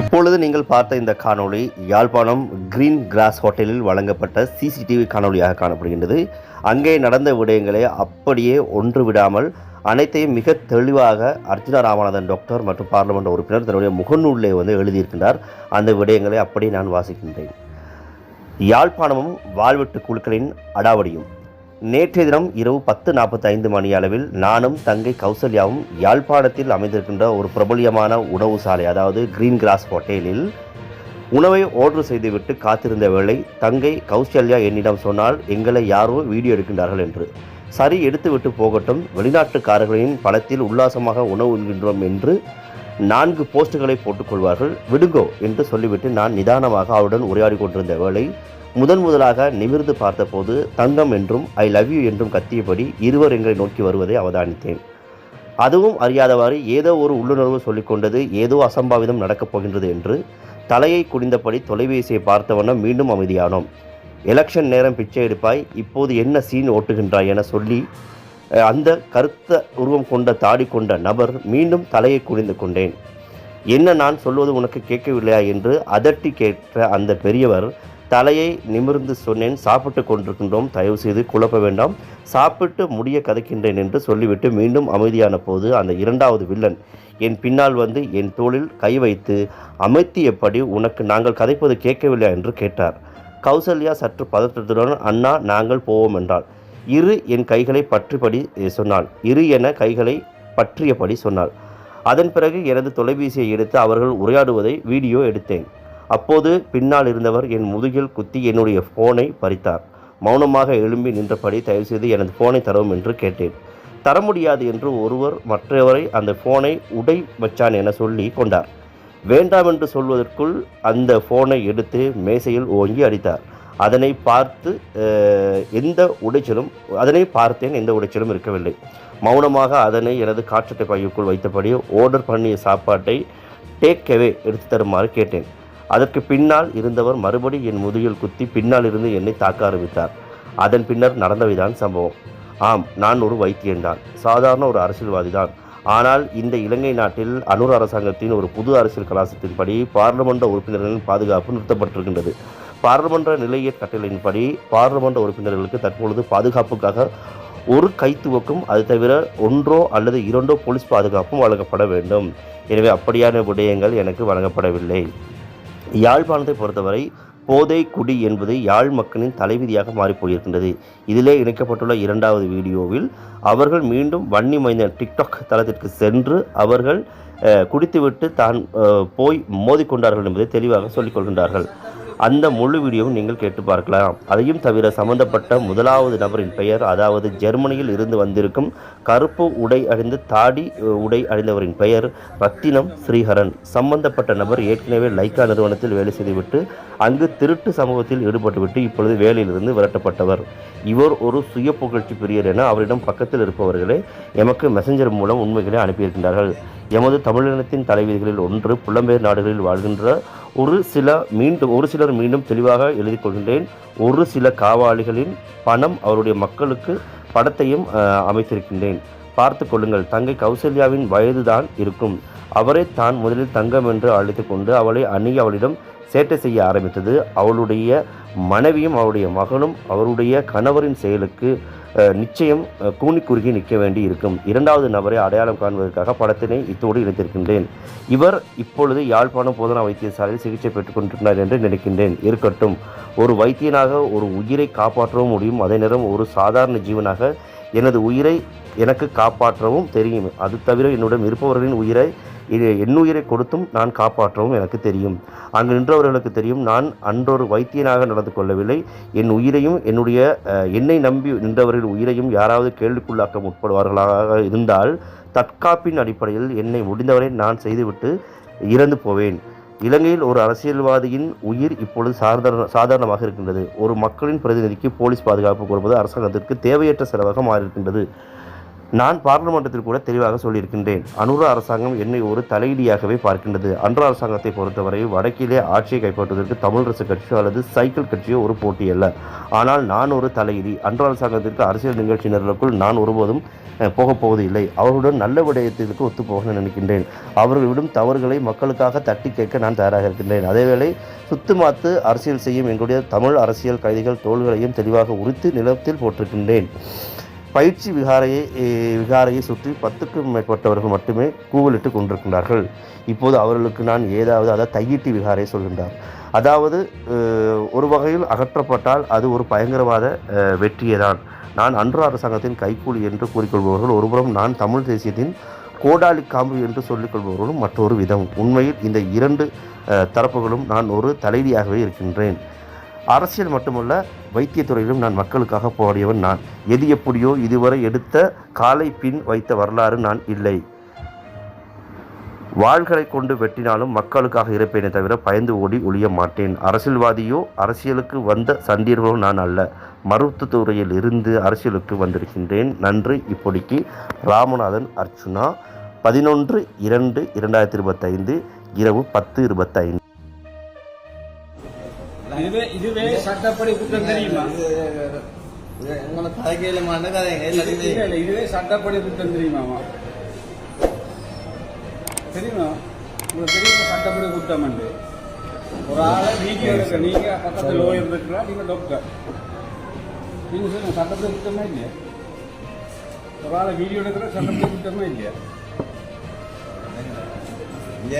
இப்பொழுது நீங்கள் பார்த்த இந்த காணொளி யாழ்ப்பாணம் கிரீன் கிராஸ் ஹோட்டலில் வழங்கப்பட்ட சிசிடிவி காணொளியாக காணப்படுகின்றது. அங்கே நடந்த விடயங்களை அப்படியே ஒன்று விடாமல் அனைத்தையும் மிக தெளிவாக அர்ஜுனா ராமநாதன் டாக்டர் மற்றும் பார்லிமெண்ட் உறுப்பினர் தன்னுடைய முகநூலிலே வந்து எழுதியிருக்கின்றார். அந்த விடயங்களை அப்படியே நான் வாசிக்கின்றேன். யாழ்ப்பாணமும் வாழ்வெட்டு குழுக்களின் அடாவடியும் நேற்றைய தினம் இரவு பத்து நாற்பத்தி ஐந்து மணி அளவில் நானும் தங்கை கௌசல்யாவும் யாழ்ப்பாணத்தில் அமைந்திருக்கின்ற ஒரு பிரபலியமான உணவு சாலை அதாவது கிரீன் கிராஸ் ஹோட்டலில் உணவை ஆர்டர் செய்துவிட்டு காத்திருந்த வேளை தங்கை கௌசல்யா என்னிடம் சொன்னால் எங்களை யாரோ வீடியோ எடுக்கின்றார்கள் என்று. சரி எடுத்துவிட்டு போகட்டும். வெளிநாட்டுக்காரர்களின் பணத்தில் உல்லாசமாக உணவு உண்கின்றோம் என்று நான்கு போஸ்டுகளை போட்டுக்கொள்வார்கள். விடுங்கோ என்று சொல்லிவிட்டு நான் நிதானமாக அவருடன் உரையாடி கொண்டிருந்த வேளை முதன் முதலாக நிமிர்ந்து பார்த்தபோது தங்கம் என்றும் ஐ லவ் யூ என்றும் கத்தியபடி இருவர் எங்களை நோக்கி வருவதை அவதானித்தேன். அதுவும் அறியாதவாறு ஏதோ ஒரு உள்ளுணர்வு சொல்லிக்கொண்டது ஏதோ அசம்பாவிதம் நடக்கப் போகின்றது என்று தலையை குனிந்தபடி தொலைபேசியை பார்த்த வண்ணம் மீண்டும் அமைதியானோம். எலெக்ஷன் நேரம் பிச்சை எடுப்பாய் இப்போது என்ன சீன் ஓட்டுகின்றாய் என சொல்லி அந்த கருத்த உருவம் கொண்ட தாடி கொண்ட நபர் மீண்டும் தலையை குனிந்து கொண்டேன். என்ன நான் சொல்வது உனக்கு கேட்கவில்லையா? என்று அதட்டி கேட்ட அந்த பெரியவர் தலையை நிமிர்ந்து சொன்னேன் சாப்பிட்டு கொண்டிருக்கின்றோம். தயவு செய்து குழப்ப வேண்டாம். சாப்பிட்டு முடிய கதைக்கின்றேன் என்று சொல்லிவிட்டு மீண்டும் அமைதியான போது அந்த இரண்டாவது வில்லன் என் பின்னால் வந்து என் தோளில் கை வைத்து அமைத்தியபடி உனக்கு நாங்கள் கதைப்பது கேட்கவில்லையா என்று கேட்டார். கௌசல்யா சற்று பதற்றத்துடன் அண்ணா நாங்கள் போவோம் என்றாள். இரு என் கைகளை பற்றிபடி சொன்னாள். இரு என கைகளை பற்றியபடி சொன்னாள். அதன் பிறகு எனது தொலைபேசியை எடுத்து அவர்கள் உரையாடுவதை வீடியோ எடுத்தேன். அப்போது பின்னால் இருந்தவர் என் முதுகில் குத்தி என்னுடைய ஃபோனை பறித்தார். மௌனமாக எழும்பி நின்றபடி தயவுசெய்து எனது ஃபோனை தரவும் என்று கேட்டேன். தர முடியாது என்று ஒருவர் மற்றவரை அந்த ஃபோனை உடை வச்சான் என சொல்லி கொண்டார். வேண்டாம் என்று சொல்வதற்குள் அந்த ஃபோனை எடுத்து மேசையில் ஓங்கி அடித்தார். அதனை பார்த்து எந்த உடைச்சலும் அதனை பார்த்தேன் எந்த உடைச்சலும் இருக்கவில்லை. மௌனமாக அதனை எனது காற்றட்டை பையுக்குள் வைத்தபடி ஆர்டர் பண்ணிய சாப்பாட்டை டேக் அவே எடுத்து தருமாறு கேட்டேன். அதற்கு பின்னால் இருந்தவர் மறுபடி என் முதுகில் குத்தி பின்னால் இருந்து என்னை தாக்க ஆரம்பித்தார். அதன் பின்னர் நடந்தவைதான் சம்பவம். ஆம் நான் ஒரு வைத்தியன்தான் சாதாரண ஒரு அரசியல்வாதி தான். ஆனால் இந்த இலங்கை நாட்டில் அனூர் அரசாங்கத்தின் ஒரு புது அரசியல் கலாசத்தின்படி பாராளுமன்ற உறுப்பினர்களின் பாதுகாப்பு நிறுத்தப்பட்டிருக்கின்றது. பாராளுமன்ற நிலைய கட்டளையின்படி பாராளுமன்ற உறுப்பினர்களுக்கு தற்பொழுது பாதுகாப்புக்காக ஒரு கைத்துவக்கும் அது தவிர ஒன்றோ அல்லது இரண்டோ போலீஸ் பாதுகாப்பும் வழங்கப்பட வேண்டும். எனவே அப்படியான விடயங்கள் எனக்கு வழங்கப்படவில்லை. யாழ்ப்பாணத்தை பொறுத்தவரை போதை குடி என்பது யாழ் மக்களின் தலைவிதியாக மாறிப்போயிருக்கின்றது. இதிலே இணைக்கப்பட்டுள்ள இரண்டாவது வீடியோவில் அவர்கள் மீண்டும் வன்னி மைந்தன் டிக்டாக் தளத்திற்கு சென்று அவர்கள் குடித்துவிட்டு தான் போய் மோதிக்கொண்டார்கள் என்பதை தெளிவாக சொல்லிக் கொள்கின்றார்கள். அந்த முழு வீடியோவும் நீங்கள் கேட்டு பார்க்கலாம் அதையும் தவிர சம்பந்தப்பட்ட முதலாவது நபரின் பெயர் அதாவது ஜெர்மனியில் இருந்து வந்திருக்கும் கருப்பு உடை அணிந்து தாடி உடை அணிந்தவரின் பெயர் ரத்தினம் ஸ்ரீஹரன். சம்பந்தப்பட்ட நபர் ஏற்கனவே லைக்கா நிறுவனத்தில் வேலை செய்துவிட்டு அங்கு திருட்டு சமூகத்தில் ஈடுபட்டுவிட்டு இப்பொழுது வேலையிலிருந்து விரட்டப்பட்டவர். இவர் ஒரு சுய புகழ்ச்சி பிரியர் என அவரிடம் பக்கத்தில் இருப்பவர்களே எமக்கு மெசஞ்சர் மூலம் உண்மைகளை அனுப்பியிருக்கின்றார்கள். எமது தமிழினத்தின் தலைவிதிகளில் ஒன்று புலம்பெயர் நாடுகளில் வாழ்கின்ற ஒரு சில மீண்டும் ஒரு சிலர் மீண்டும் தெளிவாக எழுதி கொள்கின்றேன். ஒரு சில காவாளிகளின் பணம் அவருடைய மக்களுக்கு படத்தையும் அமைத்திருக்கின்றேன். பார்த்து கொள்ளுங்கள் தங்கை கௌசல்யாவின் வயதுதான் இருக்கும். அவரை தான் முதலில் தங்கம் என்று அழைத்து கொண்டு அவளை அணுகி அவளிடம் சேட்டை செய்ய ஆரம்பித்தது. அவளுடைய மனைவியும் அவருடைய மகனும் அவருடைய கணவரின் செயலுக்கு நிச்சயம் கூணி குறுகி நிற்க வேண்டி இருக்கும். இரண்டாவது நபரை அடையாளம் காண்பதற்காக படத்தினை இத்தோடு இணைத்திருக்கின்றேன். இவர் இப்பொழுது யாழ்ப்பாணம் போதனா வைத்தியசாலையில் சிகிச்சை பெற்றுக் கொண்டிருக்கிறார் என்று நினைக்கின்றேன். இருக்கட்டும் ஒரு வைத்தியனாக ஒரு உயிரை காப்பாற்றவும் முடியும். அதே நேரம் ஒரு சாதாரண ஜீவனாக எனது உயிரை எனக்கு காப்பாற்றவும் தெரியும். அது தவிர என்னுடன் இருப்பவர்களின் உயிரை இது என்னுயிரை கொடுத்தும் நான் காப்பாற்றவும் எனக்கு தெரியும். அங்கு நின்றவர்களுக்கு தெரியும் நான் அன்றொரு வைத்தியனாக நடந்து கொள்ளவில்லை. என் உயிரையும் என்னுடைய என்னை நம்பி நின்றவர்கள் உயிரையும் யாராவது கேள்விக்குள்ளாக்க முற்படுவார்களாக இருந்தால் தற்காப்பின் அடிப்படையில் என்னை முடிந்தவரை நான் செய்துவிட்டு இறந்து போவேன். இலங்கையில் ஒரு அரசியல்வாதியின் உயிர் இப்பொழுது சாதாரண சாதாரணமாக இருக்கின்றது. ஒரு மக்களின் பிரதிநிதிக்கு போலீஸ் பாதுகாப்பு கொடுப்பது அரசாங்கத்திற்கு தேவையற்ற செலவாக மாறியிருக்கின்றது. நான் பார்லிமெண்டத்தில் கூட தெளிவாக சொல்லியிருக்கின்றேன். அனுரா அரசாங்கம் என்னை ஒரு தலையீடியாகவே பார்க்கின்றது. அன்ற அரசாங்கத்தை பொறுத்தவரை வடக்கிலே ஆட்சியை கைப்பற்றுவதற்கு தமிழரசு கட்சியோ அல்லது சைக்கிள் கட்சியோ ஒரு போட்டி அல்ல. ஆனால் நான் ஒரு தலையீடி அன்ற அரசாங்கத்திற்கு அரசியல் நிகழ்ச்சியினர்களுக்குள் நான் ஒருபோதும் போகப் போவது இல்லை அவர்களுடன் நல்ல விடயத்திற்கு ஒத்துப்போக நினைக்கின்றேன். அவர்கள் விடும் தவறுகளை மக்களுக்காக தட்டி கேட்க நான் தயாராக இருக்கின்றேன். அதேவேளை சுத்துமாத்து அரசியல் செய்யும் எங்களுடைய தமிழ் அரசியல் கைதிகள் தோள்களையும் தெளிவாக உரித்து நிலத்தில் போட்டிருக்கின்றேன். பயிற்சி விகாரையை விகாரையை சுற்றி பத்துக்கும் மேற்பட்டவர்கள் மட்டுமே கூவலிட்டு கொண்டிருக்கின்றார்கள். இப்போது அவர்களுக்கு நான் ஏதாவது அதாவது தையிட்டி விகாரை சொல்கின்றார். அதாவது ஒரு வகையில் அகற்றப்பட்டால் அது ஒரு பயங்கரவாத வெற்றியே தான் நான் அன்று அரசாங்கத்தின் கைக்கூலி என்று கூறிக்கொள்பவர்கள் ஒருபுறம் நான் தமிழ் தேசியத்தின் கோடாலி காம்பு என்று சொல்லிக்கொள்பவர்களும் மற்றொரு விதம். உண்மையில் இந்த இரண்டு தரப்புகளும் நான் ஒரு தலைவியாகவே இருக்கின்றேன். அரசியல் மட்டுமல்ல வைத்தியத்துறையிலும் நான் மக்களுக்காக போராடியவன் நான். எது எப்படியோ இதுவரை எடுத்த காலை பின் வைத்த வரலாறு நான் இல்லை. வாள்களை கொண்டு வெட்டினாலும் மக்களுக்காக இருப்பேனே தவிர பயந்து ஓடி ஒழிய மாட்டேன். அரசியல்வாதியோ அரசியலுக்கு வந்த சந்தீர்களோ நான் அல்ல. மருத்துவத்துறையில் இருந்து அரசியலுக்கு வந்திருக்கின்றேன். நன்றி. இப்படிக்கு ராமநாதன் அர்ச்சுனா. பதினொன்று இரண்டு இரண்டாயிரத்தி இருபத்தைந்து இரவு பத்து இருபத்தைந்து. இதுவே இதுவே சட்டப்படி குற்றம் தெரியுமா? உங்களை கதைக்கையில மாட்ட கதைங்க இல்ல, எல்லாத்தையும் இல்ல, இதுவே சட்டப்படி குற்றம் தெரியுமாமா? தெரியுமா? உங்களுக்கு தெரியுமா சட்டப்படி குற்றம் ஒரு ஆளை வீடியோ எடுக்க நீங்க பக்கத்துல லோயர் இருக்கிறா நீங்க டாக்டர் நீங்க சொல்லுங்க சட்டப்படி குற்றமா இல்லையா? ஒரு ஆளை வீடியோ எடுக்கிற சட்டப்படி குற்றமா இல்லையா? இங்க